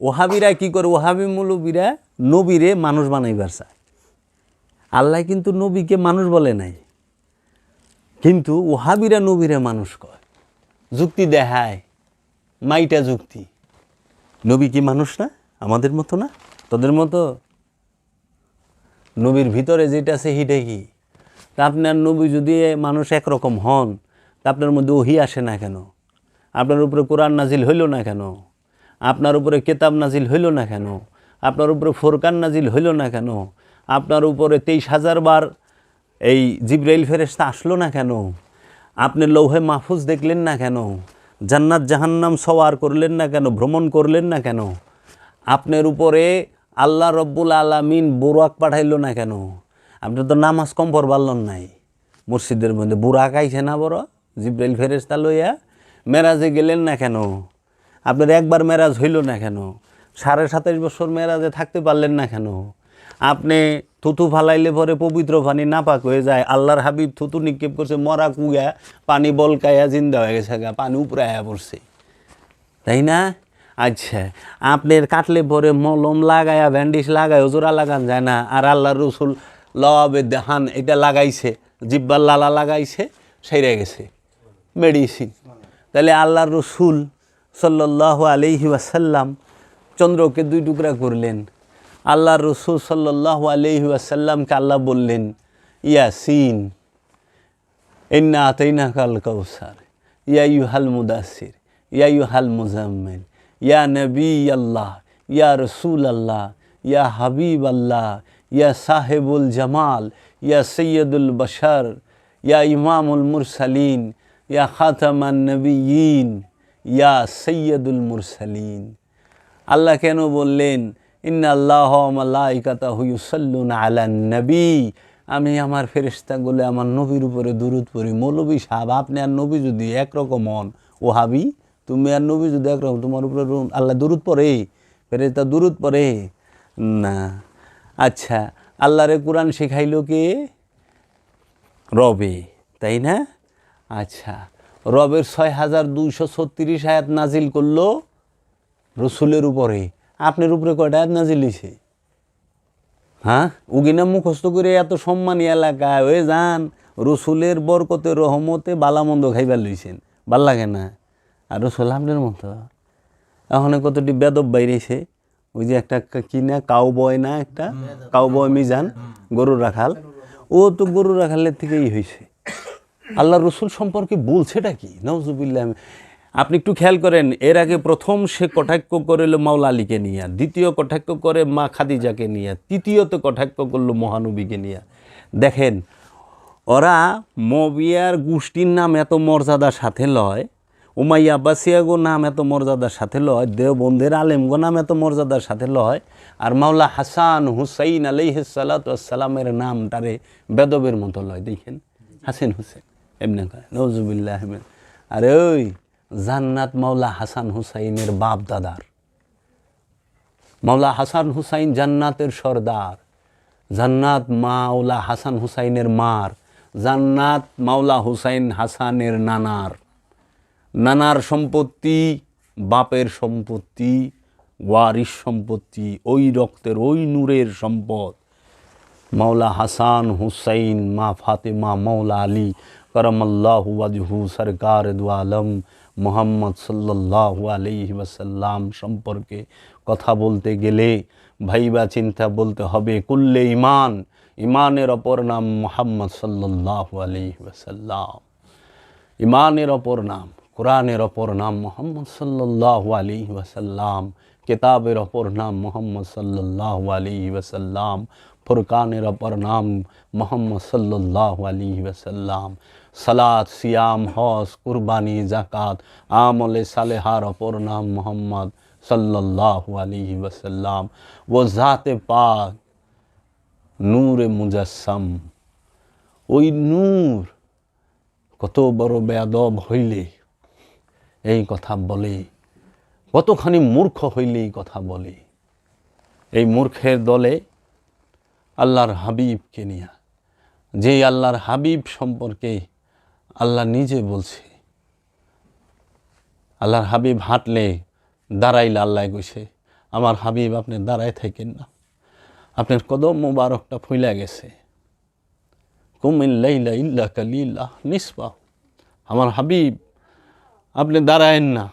ওহাবিরা কি করে? ওহাবি মৌলবীরা নবীরে মানুষ বানাইবার চায়। আল্লাহ কিন্তু নবীকে মানুষ বলে নাই। কিন্তু ওহাবিরা নবীরে মানুষ কয়। যুক্তি দেখায়, মাইটা যুক্তি। নবী কি মানুষ না? আমাদের মতো না? তোদের মতো? নবীর ভিতরে যেটা আছে হিটে কি? তা আপনার নবী যদি মানুষ একরকম হন, তা আপনার মধ্যে ওহি আসে না কেন? আপনার উপরে কোরআন নাজিল হইল না কেন? আপনার উপরে কেতাব নাজিল হইল না কেন? আপনার উপরে ফোরকান নাজিল হইল না কেন? আপনার উপরে তেইশ হাজার বার এই জিব্রাইল ফেরেস্তা আসলো না কেন? আপনি লৌহে মাহফুজ দেখলেন না কেন? জান্নাত জাহান্নাম সওয়ার করলেন না কেন? ভ্রমণ করলেন না কেন? আপনার উপরে আল্লাহ রব্বুল আলামিন বুরাক পাঠাইলো না কেন? আপনি তো নামাজ কম পড়বারলেন নাই। মসজিদের মধ্যে বুরাক আইছে না বড়? জিব্রাইল ফেরেস্তা লইয়া মেরাজে গেলেন না কেন? আপনার একবার মেরাজ হইল না কেন? সাড়ে সাতাশ বছর মেরাজে থাকতে পারলেন না কেন? আপনি থুতু ফালাইলে পরে পবিত্র পানি নাপাক হয়ে যায়। আল্লাহর হাবিব থুতু নিক্ষেপ করছে মরা কুয়া পানি বলকায়া জিন্দা হয়ে গেছে গা, পানি উপরে আয়া পড়ছে। তাই না? আচ্ছা আপনার কাটলে পরে মলম লাগায়া ব্যান্ডিজ লাগায় জোড়া লাগান যায় না? আর আল্লাহ রসুল লওয়াবে দেহান এটা লাগাইছে জিব্বার লালা লাগাইছে সেরে গেছে। মেডিসিন। তাহলে আল্লাহর রসুল সাল্লাহ আলহি ওয়াসাল্লাম চন্দ্রকে দুই টুকরা করলেন। আল্লাহ রসুল সাল্লাহ আলহি ওয়াসাল্লামকে আল্লাহ বললেন, ইয়াসিন, ইন্না আতাইনা কাল কৌসার ইয়া ইউহাল মুদাসির ইয়া ইউহাল মুজাম্মিল ইয়া নবী আল্লাহ ইয়া রসুল আল্লাহ ইয়া হাবিব আল্লাহ ইয়া সাহেবুল জামাল, ইয়া সৈয়দুল বশর, ইয়া ইমামুল মুরসালিন, ইয়া খাতামান নবীন ইয়া সৈয়দুল মুরসালিন। আল্লাহ কেন বললেন, ইন্না আল্লাহ মালাইকাতা হুয়ুসাল্লুন আলা নবী আমি আমার ফেরিস্তাগুলো আমার নবীর উপরে দূরত পড়ি। মৌলবী সাহেব, আপনি আর নবী যদি একরকম হন ও হাবি তুমি আর নবী যদি একরকম, তোমার উপরে আল্লাহ দুরুদ পড়ে। ফেরেস্তা দূরত পড়ে। না। আচ্ছা আল্লাহরে কোরআন শেখাইলো কে? রবে, তাই না? আচ্ছা। রবের ছয় হাজার দুইশো ছত্রিশ আয়াত নাজিল করল রসুলের উপরে। আপনার উপরে কয়টা আয়াত নাজিল হয়েছে হ্যাঁ? উগিনা মুখস্থ করে এত সম্মানী এলাকায় হয়ে যান রসুলের বরকতে রহমতে বালামন্দ খাইবার লইছেন। ভালো লাগে না? আর রসুল আপনার মতো? এখন কতটি বেদব বাইরেছে ওই যে একটা কি না কাউ বয় না একটা? কাউ বয় মিজান গরু রাখাল। ও তো গরু রাখালের থেকেই হয়েছে আল্লাহ রসুল সম্পর্কে বলছেটা কি? নজুবিল্লাহ আপনি একটু খেয়াল করেন, এর আগে প্রথম সে কটাক্ষ করিল মাওলা আলীকে নিয়ে, দ্বিতীয় কটাক্ষ করে মা খাদিজাকে নিয়ে, তৃতীয়ত কটাক্ষ করল মহানবীকে নিয়ে। দেখেন, ওরা মবিয়ার গোষ্ঠীর নাম এত মর্যাদার সাথে লয়, উমাইয়া আব্বাসিয়াগো নাম এত মর্যাদার সাথে লয় দেওবন্ধের আলেমগো নাম এত মর্যাদার সাথে লয়, আর মাওলা হাসান হুসাইন আলাইসালামের নাম তারে বেদবের মতো লয়। দেখেন, হাসিন হুসেন এমনি নজুবিল্লাহ আরে ওই জান্নাত মাওলা হাসান হুসাইনের বাপ দাদার। মাওলা হাসান হুসাইন জান্নাতের সর্দার। জান্নাত মাওলা হাসান হুসাইনের মার। জান্নাত মাওলা হুসাইন হাসানের নানার। নানার সম্পত্তি, বাপের সম্পত্তি ওয়ারিস সম্পত্তি, ওই রক্তের, ওই নূরের সম্পদ। মাওলা হাসান হুসাইন, মা ফাতেমা, মাওলা আলী করমাল্লাহ ওয়াজহু সরকার দু আলম মোহাম্মদ সাল্লাল্লাহু আলাইহি ওয়াসাল্লাম সম্পর্কে কথা বলতে গেলে ভাইবা চিন্তা বলতে হবে, কুল্লে ইমান ইমানের অপর নাম মোহাম্মদ সাল্লাল্লাহু আলাইহি ওয়াসাল্লাম। ইমানের অপর নাম, কোরআনের অপর নাম মোহাম্মদ সাল্লাহ আলী ওয়াসাল্লাম, কেতাবের অপর নাম মোহাম্মদ সাল্লাহ আলী ওয়াসাল্লাম, ফুরকানের অপর নাম মোহাম্মদ সাল্লাহ আলী ওয়াসাল্লাম। সালাত, সিয়াম, হজ, কুরবানি জাকাত আমলে সালেহার অপর নাম মোহাম্মদ সাল্লাহ আলী ওয়াসাল্লাম। ও জাতে পাক নূরে মুজাসম ওই নূর কত বড় বেয়াদব হইলে এই কথা বলে, কতখানি মূর্খ হইলে এই কথা বলে। এই মূর্খের দলে আল্লাহর হাবিবকে নিয়ে যে আল্লাহর হাবিব সম্পর্কে আল্লাহ নিজে বলছে, আল্লাহর হাবিব হাঁটলে দাঁড়াইলে আল্লাহ কইছে, আমার হাবিব, আপনি দাঁড়ায় থাকেন না। আপনার কদম মোবারকটা ফুলে গেছে। কুমিন লাইলা ইল্লা কালিল্লা নিসবা আমার হাবিব, আপনি দাঁড়ায়েন না।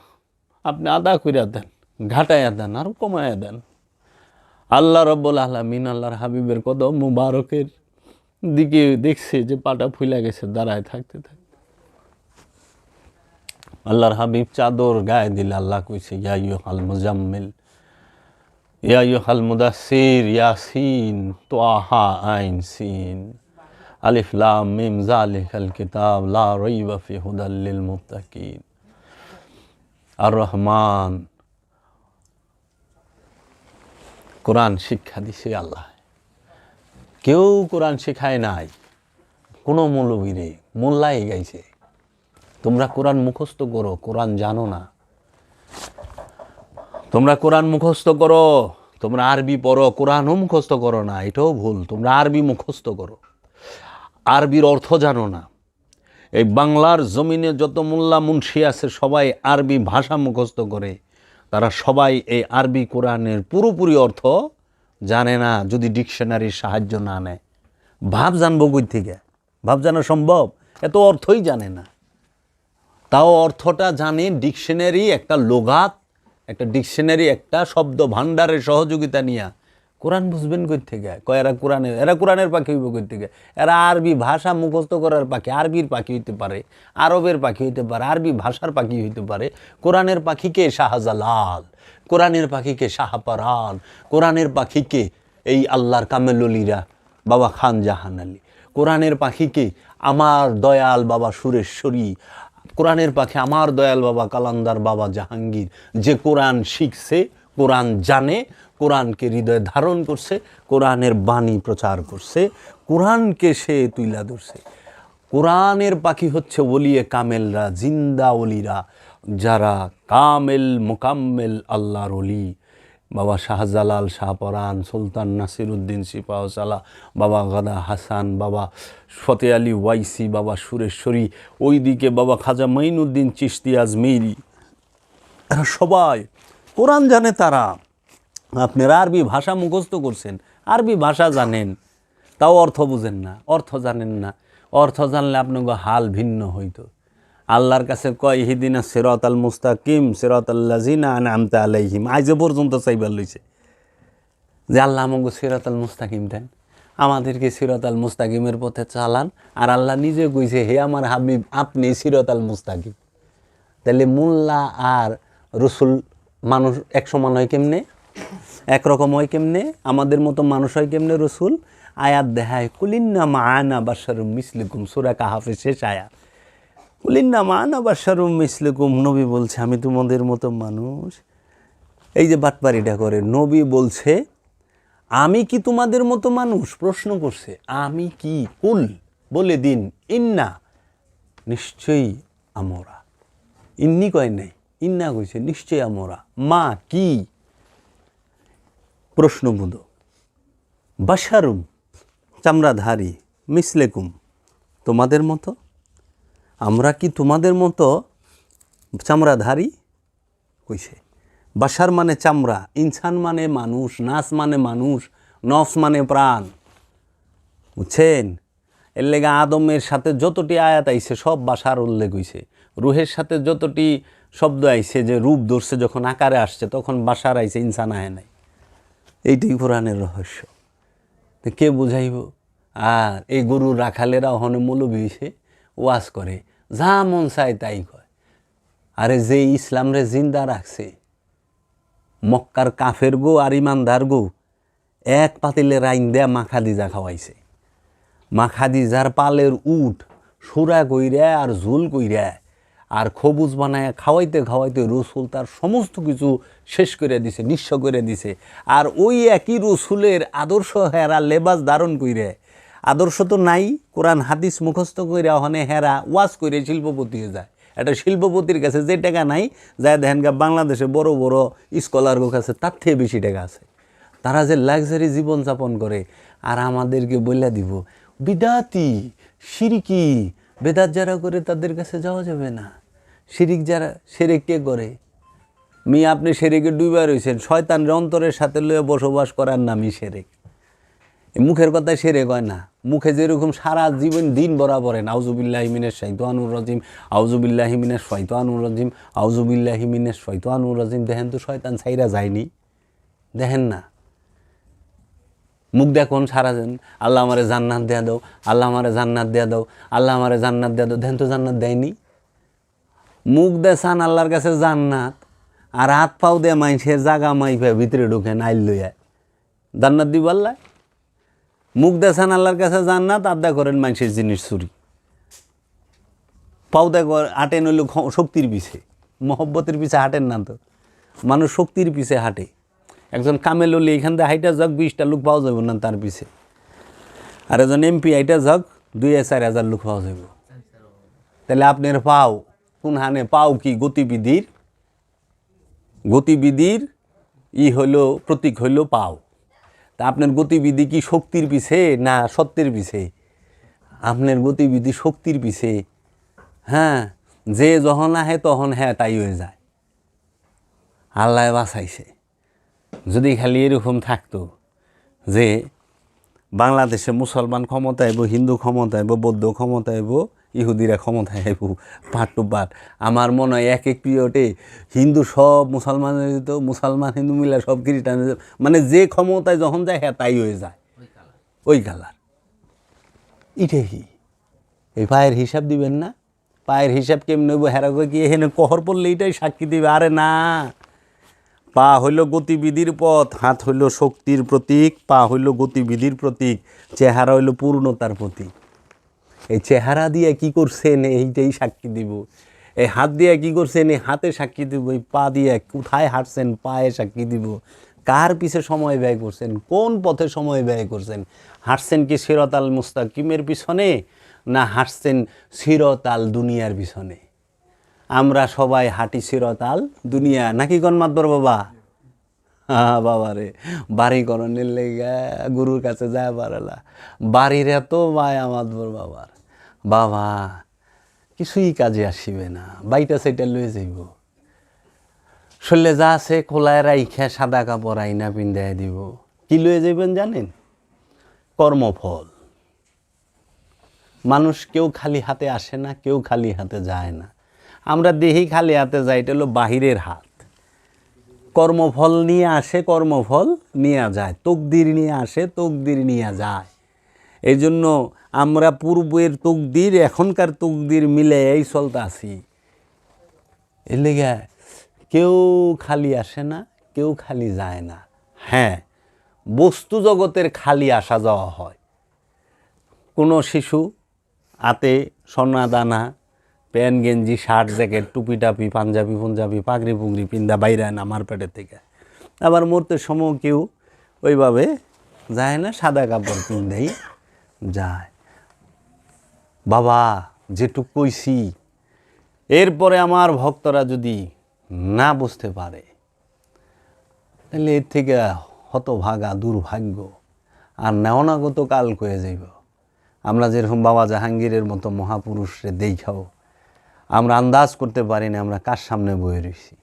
আপনি আদা করিয়া দেন, ঘাটাইয়া দেন আর কমায়া দেন। আল্লাহ রব্বুল আলমিন আল্লাহর হাবিবের কদম মুবারকের দিকে দেখছে যে পাটা ফুলে গেছে, দাঁড়ায় থাকতে থাকতে। আল্লাহর হাবিব চাদর গায়ে দিল আল্লাহ কইছে, ইয়া ইয়ুহাল মুজাম্মিল, ইয়া ইয়ুহাল মুদাসসির, ইয়াসিন তোয়াহা আইন সিন, আলিফ লাম মিম জালিকাল কিতাব, লা রাইবা ফি হুদাল লিল মুত্তাকিন আর রহমান কোরআন শিক্ষা দিছে আল্লাহ। কেউ কোরআন শেখায় নাই, কোনো মৌলবীরে মোল্লাই গাইছে। তোমরা কোরআন মুখস্থ করো, কোরআন জানো না। তোমরা কোরআন মুখস্থ করো, তোমরা আরবি পড়ো, কোরআনও মুখস্থ করো না, এটাও ভুল, তোমরা আরবি মুখস্থ করো। আরবির অর্থ জানো না। এই বাংলার জমিনে যত মোল্লা মুন্সি আছে, সবাই আরবি ভাষা মুখস্থ করে। তারা সবাই এই আরবি কোরআনের পুরোপুরি অর্থ জানে না, যদি ডিকশনারির সাহায্য না নেয়। ভাব জানব কই থেকে? ভাব জানা সম্ভব? এত অর্থই জানে না। তাও অর্থটা জানে, ডিকশনারি একটা লোগাত একটা ডিকশনারি একটা শব্দ ভাণ্ডারের সহযোগিতা নিয়ে। কোরআন বুঝবেন কই থেকে কয়, এরা কোরআনের এরা কোরআনের পাখি হইব কই থেকে এরা আরবি ভাষা মুখস্থ করার পাখি, আরবির পাখি হইতে পারে, আরবের পাখি হইতে পারে, আরবি ভাষার পাখি হইতে পারে। কোরআনের পাখিকে শাহজালাল। কোরআনের পাখিকে শাহপারান। কোরআনের পাখিকে এই আল্লাহর কামেললিরা, বাবা খান জাহান আলী। কোরআনের পাখিকে আমার দয়াল বাবা সুরেশ্বরী কোরআনের পাখি আমার দয়াল বাবা কালান্দার বাবা জাহাঙ্গীর। যে কোরআন শিখছে, কোরআন জানে, কোরআনকে হৃদয়ে ধারণ করছে, কোরআনের বাণী প্রচার করছে, কোরআনকে সে তুইলা ধরছে। কোরআনের পাখি হচ্ছে ওলিয়ে কামেলরা, জিন্দা অলিরা যারা কামেল, মোকাম্মেল, আল্লাহর অলি বাবা শাহজালাল শাহপরান সুলতান নাসির উদ্দিন সিপাহসালা, বাবা গাদা হাসান, বাবা ফতে আলী ওয়াইসি, বাবা সুরেশ্বরী, ওইদিকে বাবা খাজা মাইনুদ্দিন চিস্তি আজমেরি। এরা সবাই কোরআন জানে তারা। আপনারা আরবি ভাষা মুখস্থ করছেন, আরবি ভাষা জানেন, তাও অর্থ বুঝেন না, অর্থ জানেন না। অর্থ জানলে আপনাকে হাল ভিন্ন হইতো। আল্লাহর কাছে কয় হিদিনা সিরত আল মুস্তাকিম সিরত আল্লাজিনা আনআমতা আলাইহিম। আজ পর্যন্ত চাইবার লইছে। যে আল্লাহ আমাকে সিরত আল মুস্তাকিম দেন। আমাদেরকে সিরত আল মুস্তাকিমের পথে চালান। আর আল্লাহ নিজে কইছে, হে আমার হাবিব, আপনি সিরত আল মুস্তাকিম। তাহলে মোল্লা আর রসুল মানুষ এক সমান হয় কেমনে? একরকম হয় কেমনে? আমাদের মতো মানুষ হয় কেমনে রসুল? আয়াত দেখায়, কুলিন্না মা আনা বাসারুম মিসলিকুম। সুরা কাহাফে শেষ আয়াত। কুলিন্না মা আনা বাসারুম মিসলিকুম। নবী বলছে, আমি তোমাদের মতো মানুষ। এই যে বাটপারিটা করে, নবী বলছে, আমি কি তোমাদের মতো মানুষ? প্রশ্ন করছে, আমি কি? কুল, বলে দিন, ইন্না। নিশ্চয়ই আমরা। ইন্নি কয় নাই, ইন্না কইছে, নিশ্চয়ই আমরা। মা, কি? প্রশ্নবোধ বাসারুম, চামড়াধারী, মিসলেকুম, তোমাদের মতো? আমরা কি তোমাদের মতো চামড়াধারী? কইছে, বাসার মানে চামড়া, ইনসান মানে মানুষ, নাস মানে মানুষ, নফস মানে প্রাণ। বুঝছেন? এর লেগে আদমের সাথে যতটি আয়াত আইছে, সব বাসার উল্লেখ হইছে। রুহের সাথে যতটি শব্দ আইছে, যে রূপ ধরছে, যখন আকারে আসছে, তখন বাসার আইছে, ইনসান আয় নাই। এইটাই কোরআনের রহস্য। কে বুঝাইব? আর এই গরুর রাখালেরা হনে মৌলবী হইছে? ওয়াজ করে, যা মন চায় তাই কয়। আরে যে ইসলাম রে জিন্দা রাখছে, মক্কার কাফের গো আর ইমানদার গো, এক পাতিলে রাইন দেয়া মাখা দিজা খাওয়াইছে। মাখা দিজার পালের উঠ সুরা কইরা আর ঝুল কইরা আর খবুজ বানায় খাওয়াইতে খাওয়াইতে রসুল তার সমস্ত কিছু শেষ করে দিছে, নিঃস্ব করে দিছে। আর ওই একই রসুলের আদর্শ হেরা লেবাস ধারণ কইরে আদর্শ তো নাই, কোরআন, হাদিস মুখস্থ কইরা হনে হেরা ওয়াজ করে শিল্পপতি হয়ে যায়। একটা শিল্পপতির কাছে যে টাকা নাই, যায় দেখেন গা বাংলাদেশে বড় বড় স্কলার কাছে তার থেকে বেশি টাকা আছে। তারা যে লাক্সারি জীবনযাপন করে, আর আমাদেরকে বলে দিব, বিদাতি, সিরিকি, বেদাত যারা করে তাদের কাছে যাওয়া যাবে না। শিরিক যারা শিরিক কে করে? মি আপনি সেরেকে ডুবে রয়েছেন শয়তানের অন্তরের সাথে লয়ে বসবাস করার নামই সেরেক। মুখের কথায় সেরে কয় না। মুখে যেরকম সারা জীবন দিন বরাবরে আউজুবিল্লাহ হিমিনের শৈতানুর রাজিম, আউজুবিল্লাহ হিমিনের শৈতানুর রাজিম, আউজুবিল্লাহ হিমিনের শৈতানুর রাজিম। দেখেন তো শয়তান ছাইরা যায়নি। দেখেন না। মুখ দেখুন সারাদিন আল্লাহ আমারে জান্নাত দেয়া দাও, আল্লাহ আমারে জান্নাত দেয়া দাও, আল্লাহ আমারে জান্নাত দেয়া দাও। দেখেন তো জান্নাত দেয়নি। মুখ দেখান আল্লাহর কাছে জান্নাত, আর হাত পাও দিয়ে মাইসের জাগা মাইফে ভিতরে ঢুকেন আইল লইয়া। জান্নাত দিব আল্লাহ? মুখ দেখান আল্লাহর কাছে জান্নাত, আড্ডা করেন মাইসের জিনিস চুরি। পাও দেখ, হাঁটেন হইল শক্তির পিছে। মহব্বতের পিছে হাঁটেন না তো। মানুষ শক্তির পিছে হাঁটে। একজন কামেল হলে এখান থেকে হাইটা যাক, বিশটা লোক পাওয়া যাবে না তার পিছে। আর একজন এমপি হাইটা যাক, দুই চার হাজার লোক পাওয়া যাবে তাহলে আপনার পাও, কোন হানে পাও কি গতিবিধির? গতিবিধির ই হইল, প্রতীক হইল পাও। তা আপনার গতিবিধি কি শক্তির পিছে না সত্যের পিছে? আপনার গতিবিধি শক্তির পিছে। হ্যাঁ যে যখন আহে তখন হ্যাঁ তাই হয়ে যায়। আল্লাহ বাঁচাইছে। যদি খালি এরকম থাকতো যে বাংলাদেশে মুসলমান ক্ষমতা আইব হিন্দু ক্ষমতা আইব বৌদ্ধ ক্ষমতা আইব ইহুদিরা ক্ষমতা আইব পাট টু পাট আমার মনে হয় এক এক পিরিয়ডে হিন্দু সব মুসলমান হয়ে যেত মুসলমান হিন্দু মিলা সব খ্রিস্টান মানে যে ক্ষমতায় যখন যায় হ্যাঁ তাই হয়ে যায়। ওই কালার ইটে কি? এই পায়ের হিসাব দিবেন না? পায়ের হিসাব কেমন নেব হেরাগো কি এখানে কহর পড়লে এটাই সাক্ষী দিবে? আরে না। পা হইল গতিবিধির পথ হাত হইল শক্তির প্রতীক পা হইল গতিবিধির প্রতীক চেহারা হইল পূর্ণতার প্রতীক। এই চেহারা দিয়ে কি করছেন? এইটাই সাক্ষী দিব। এই হাত দিয়ে কি করছেন? এই হাতে সাক্ষী দিব। এই পা দিয়ে কোথায় হাঁটছেন? পায়ে সাক্ষী দিব। কার পিছে সময় ব্যয় করছেন? কোন পথে সময় ব্যয় করছেন? হাঁটছেন কি সিরতাল মুস্তাকিমের পিছনে, না হাঁটছেন সিরতাল দুনিয়ার পিছনে? আমরা সবাই হাঁটি চিরতাল দুনিয়া। নাকি গণ মাতবর বাবা? হ্যাঁ বাবা রে বাড়ি করণের লেগে, গুরুর কাছে যায় পারেলা বাড়ির এত মায়া মাতবর বাবার। বাবা, কিছুই কাজে আসিবে না, বাইটা সেটা লয়ে যাইব। শরীরে যা আছে খোলায় রাইখা সাদা কাপড় আইনা পিন্দায় দিব। কি লয়ে যাইবেন জানেন? কর্মফল। মানুষ কেউ খালি হাতে আসে না, কেউ খালি হাতে যায় না। আমরা দেহি খালি হাতে যাই, এটা হলো বাহিরের হাত। কর্মফল নিয়ে আসে, কর্মফল নিয়ে যায়, তকদির নিয়ে আসে, তকদির নিয়ে যায়। এই জন্য আমরা পূর্বের তকদির, এখনকার তকদির মিলে এই চলতে আসি এর লেগে কেউ খালি আসে না, কেউ খালি যায় না। হ্যাঁ বস্তু জগতের খালি আসা যাওয়া হয়। কোনো শিশু হাতে সোনা দানা প্যান্ট, গেঞ্জি, শার্ট, জ্যাকেট টুপি টাপি পাঞ্জাবি, পুঞ্জাবি পাগড়ি পুগড়ি পিন্দা বাইরে আন আমার পেটের থেকে। আবার মরতে সময় কেউ ওইভাবে যায় না, সাদা কাপড় পিন্দেই যায়। বাবা, যেটুক কইছি, এরপরে আমার ভক্তরা যদি না বুঝতে পারে, তাহলে এর থেকে হতভাগা, দুর্ভাগ্য আর নেওনাগত কাল কয়ে যাইব। আমরা যেরকম বাবা জাহাঙ্গীরের মতো মহাপুরুষরে দেখাও আমরা আন্দাজ করতে পারি না, আমরা কার সামনে বয়ে রয়েছি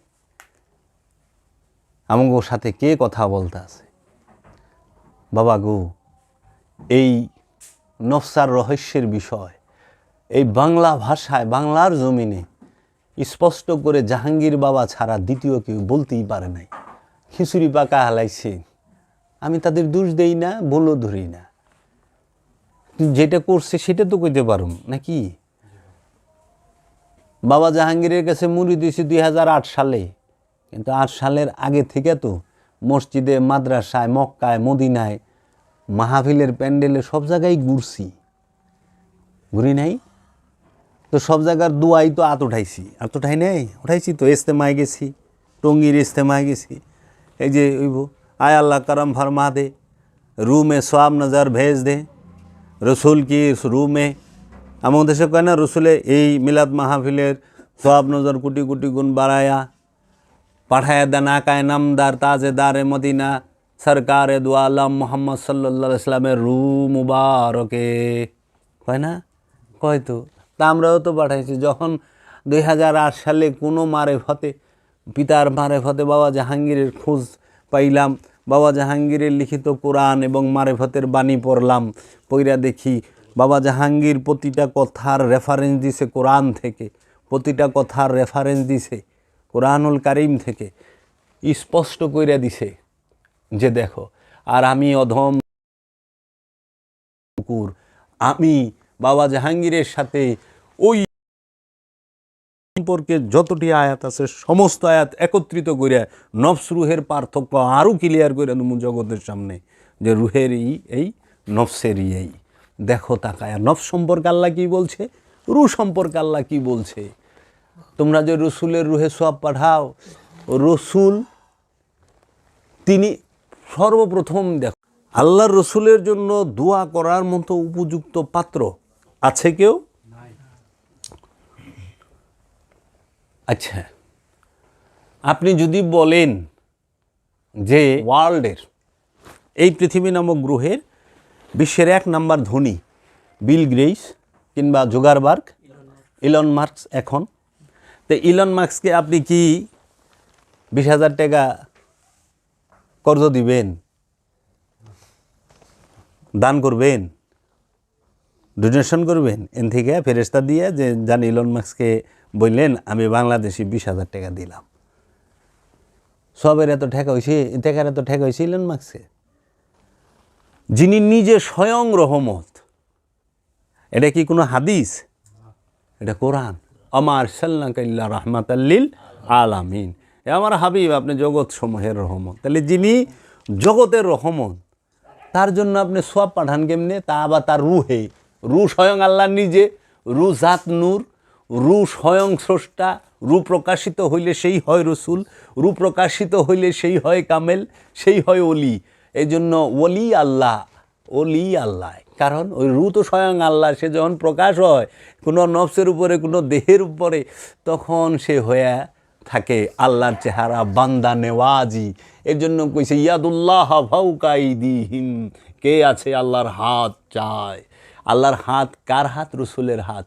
আমাকে সাথে কে কথা বলতে আছে? বাবা গো, এই নফসার রহস্যের বিষয়, এই বাংলা ভাষায়, বাংলার জমিনে স্পষ্ট করে জাহাঙ্গীর বাবা ছাড়া দ্বিতীয় কেউ বলতেই পারে নাই। খিচুড়ি পাকা হালাইছে। আমি তাদের দোষ দেই না বলো ধরি না। যেটা করছে সেটা তো কইতে পারুম, নাকি? বাবা জাহাঙ্গীরের কাছে মুড়ি দিয়েছি দুই হাজার আট সালে। কিন্তু আট সালের আগে থেকে তো মসজিদে, মাদ্রাসায়, মক্কায়, মদিনায় মাহফিলের প্যান্ডেলে সব জায়গায় ঘুরছি। ঘুরি নাই? তো সব জায়গার দুয়াই তো আত উঠাইছি। আত উঠাই নাই? উঠাইছি তো ইস্তেমায় গেছি, টঙ্গির ইস্তেমায় গেছি। এই যে ওইব, আয় আল্লাহ করম ফরমা দে, রুমে সোয়াব নজর ভেজ দে, রসুল কি রুমে আমাদের দেশে কয় না রসুলে এই মিলাদ মাহফিলের সোয়াব নজর কোটি কোটি গুণ বাড়ায়া, পাঠায়া দেন আকায় নামদার তাজেদারে মদিনা, সরকারে দু আলম মোহাম্মদ সাল্লা ইসলামের রু মুবারকে। কয় না? কয় তো? তা আমরাও তো পাঠাইছি। যখন দুই হাজার আট সালে কোনো মারে ফতে পিতার মারেফতে বাবা জাহাঙ্গীরের খোঁজ পাইলাম, বাবা জাহাঙ্গীরের লিখিত কোরআন এবং মারেফতের বাণী পড়লাম, পইরা দেখি বাবা জাহাঙ্গীর প্রতিটা কথার রেফারেন্স দিছে কোরআন থেকে, প্রতিটা কথার রেফারেন্স দিছে কোরআনুল কারিম থেকে, স্পষ্ট কইরা দিছে যে দেখো, আর আমি অধম কুকুর। আমি বাবা জাহাঙ্গীরের সাথে ওই সম্পর্কে যতটি আয়াত আছে, সমস্ত আয়াত একত্রিত করে নফস রুহের পার্থক্য আরও ক্লিয়ার করে দেবো জগতের সামনে, যে রুহের এই এই, নফসেরই এই। দেখো তাকায় নফস সম্পর্কে আল্লাহ কী বলছে? রু সম্পর্কে আল্লাহ কী বলছে? তোমরা যে রসুলের রুহে সব পাঠাও, রসুল তিনি সর্বপ্রথম দেখো, আল্লাহর রসুলের জন্য দোয়া করার মতো উপযুক্ত পাত্র আছে কেউ? আচ্ছা আপনি যদি বলেন যে ওয়ার্ল্ডের এই পৃথিবী নামক গ্রহের বিশ্বের এক নাম্বার ধনী, বিল গ্রেইস কিংবা জোগারবার্গ, ইলন মার্কস এখন। তো ইলন মার্কসকে আপনি কি বিশ হাজার টাকা কর্জ দিবেন? দান করবেন? ডোনেশন করবেন? এন থেকে ফেরেস্তা দিয়ে যে জানি ইলন মার্কসকে বললেন, আমি বাংলাদেশি বিশ হাজার টাকা দিলাম। সবের এত ঠেকা হয়েছে টাকার এত ঠেকা হয়েছে ইলন মার্কসকে যিনি নিজে স্বয়ং রহমত। এটা কি কোনো হাদিস? এটা কোরআন। আমার সাল্লাকাল্লা রহমাতাল্লিল আলামিন। এ আমার হাবিব, আপনি জগৎ সমূহের রহমত। তাহলে যিনি জগতের রহমত, তার জন্য আপনি সব পাঠান কেমনে? তা আবার তার রুহে। রু স্বয়ং আল্লাহ নিজে, রু জাত নূর, রু স্বয়ং স্রষ্টা, রু প্রকাশিত হইলে সেই হয় রসুল, রু প্রকাশিত হইলে সেই হয় কামেল, সেই হয় অলি এই জন্য অলি আল্লাহ অলি আল্লাহ। কারণ ওই রু তো স্বয়ং আল্লাহ, সে যখন প্রকাশ হয়, কোনো নফসের উপরে, কোনো দেহের উপরে, তখন সে হয়ে থাকে আল্লাহর চেহারা, বান্দা নেওয়াজি। এর জন্য কইছে, ইয়াদুল্লাহ ভাউকাইদিহিম কে আছে আল্লাহর হাত চায়? আল্লাহর হাত কার হাত? রসুলের হাত।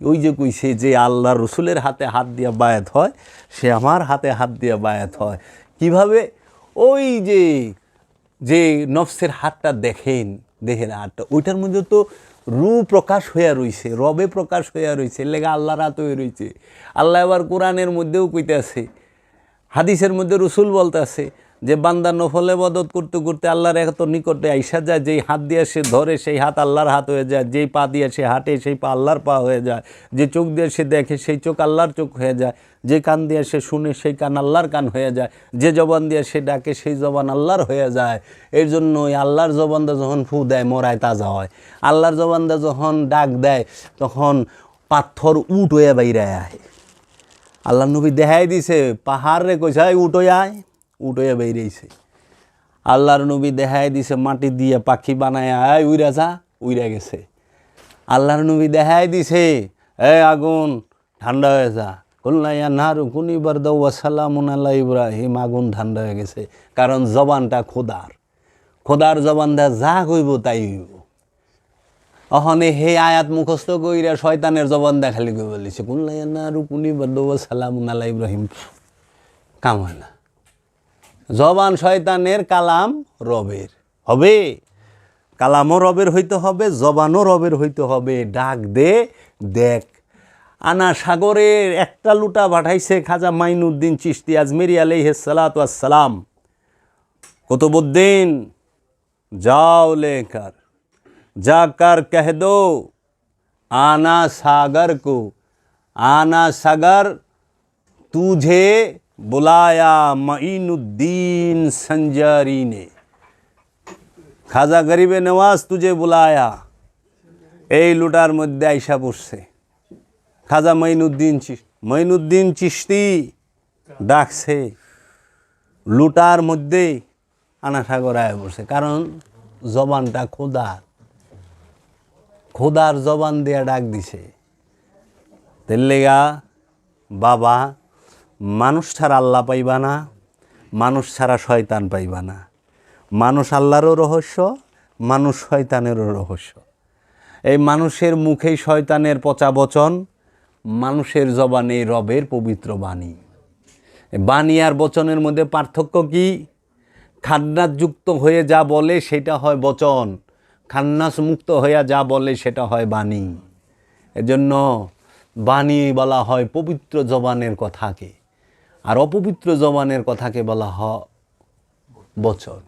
ওই যে কইছে যে আল্লাহ রসুলের হাতে হাত দিয়ে বায়াত হয়, সে আমার হাতে হাত দিয়ে বায়াত হয়। কীভাবে? ওই যে যে নফসের হাতটা দেখেন দেহের হাতটা, ওইটার মধ্যে তো রু প্রকাশ হইয়া রইছে, রবে প্রকাশ হইয়া রইছে লেগা আল্লাহর হাত হয়ে রইছে। আল্লাহ আবার কোরআনের মধ্যেও কইতে আছে হাদিসের মধ্যে রসুল বলতে আছে যে বান্দা নফলে বদত করতে করতে আল্লাহর এত নিকটে আইসা যায়, যেই হাত দিয়ে সে ধরে সেই হাত আল্লাহর হাত হয়ে যায়, যেই পা দিয়ে সে হাঁটে সেই পা আল্লাহর পা হয়ে যায়, যে চোখ দিয়ে সে দেখে সেই চোখ আল্লাহর চোখ হয়ে যায়, যে কান দিয়ে সে শুনে সেই কান আল্লাহর কান হয়ে যায়, যে জবান দিয়ে সে ডাকে সেই জবান আল্লাহর হয়ে যায়। এর জন্য ওই আল্লাহর জবানটা যখন ফু দেয়, মরায় তাজা হয়। আল্লাহর জবানটা যখন ডাক দেয়, তখন পাথর উট হয়ে বাইরে আয়। আল্লাহ নবী দেখাই দিছে, পাহাড় রে কইছে, "এই উঠো আয়। উঠোয়া বেরিয়েছে। আল্লাহর নবী দেখাই দিছে, মাটি দিয়ে পাখি বানায়, আয় উইরা যা, উইরা গেছে। আল্লাহর নবী দেখাই দিছে, এ আগুন, ঠান্ডা হয়ে যা। কল্লাইয়া নারু কুনিবার দৌয়া সালামুন আল্লাহ ইব্রাহিম, আগুন ঠান্ডা হয়ে গেছে। কারণ জবানটা খোদার। খোদার জবানটা যা কইব তাই হইব। অহনে হে আয়াত মুখস্থ কইরা শয়তানের জবান দেখালি কই বলিছে কুল্লাইয়া নারু কুনিবার দৌয়া সালামুন আল্লাহ ইব্রাহিম। কাম হয় না। জবান শয়তানের কালাম রবের হবে কালামও রবের হইতে হবে জবানও রবের হইতে হবে ডাক দে দেখ আনা সাগরের একটা লুটা পাঠাইছে খাজা মাইনুদ্দিন চিস্তি আজমেরি আলাইহে সালাম কুতুবুদ্দিন जाओ लेकर जाकर कह दो आना सागर को आना सागर तुझे बुलाया मईनुद्दीन संजारी ने খাজা গরিবে নওয়াজ তুঝে বুলায়া এই লুটার মধ্যে আইসা পড়ছে খাজা মঈনুদ্দিন চিস মঈনুদ্দিন চিস্তি ডাকছে লুটার মধ্যে আনাসাগর আয় পড়ছে কারণ জবানটা খোদার খোদার জবান দিয়ে ডাক দিছে তেল্লেগা বাবা মানুষ ছাড়া আল্লাহ পাইবা না, মানুষ ছাড়া শয়তান পাইবা না। মানুষ আল্লাহরও রহস্য, মানুষ শয়তানেরও রহস্য। এই মানুষের মুখেই শয়তানের পচা বচন, মানুষের জবানে রবের পবিত্র বাণী। বাণী আর বচনের মধ্যে পার্থক্য কি? খান্নাসযুক্ত হয়ে যা বলে সেটা হয় বচন, খান্নাস মুক্ত হইয়া যা বলে সেটা হয় বাণী। এজন্য বাণী বলা হয় পবিত্র জবানের কথাকে আর অপবিত্র জবানের কথাকে বলা হ বচন।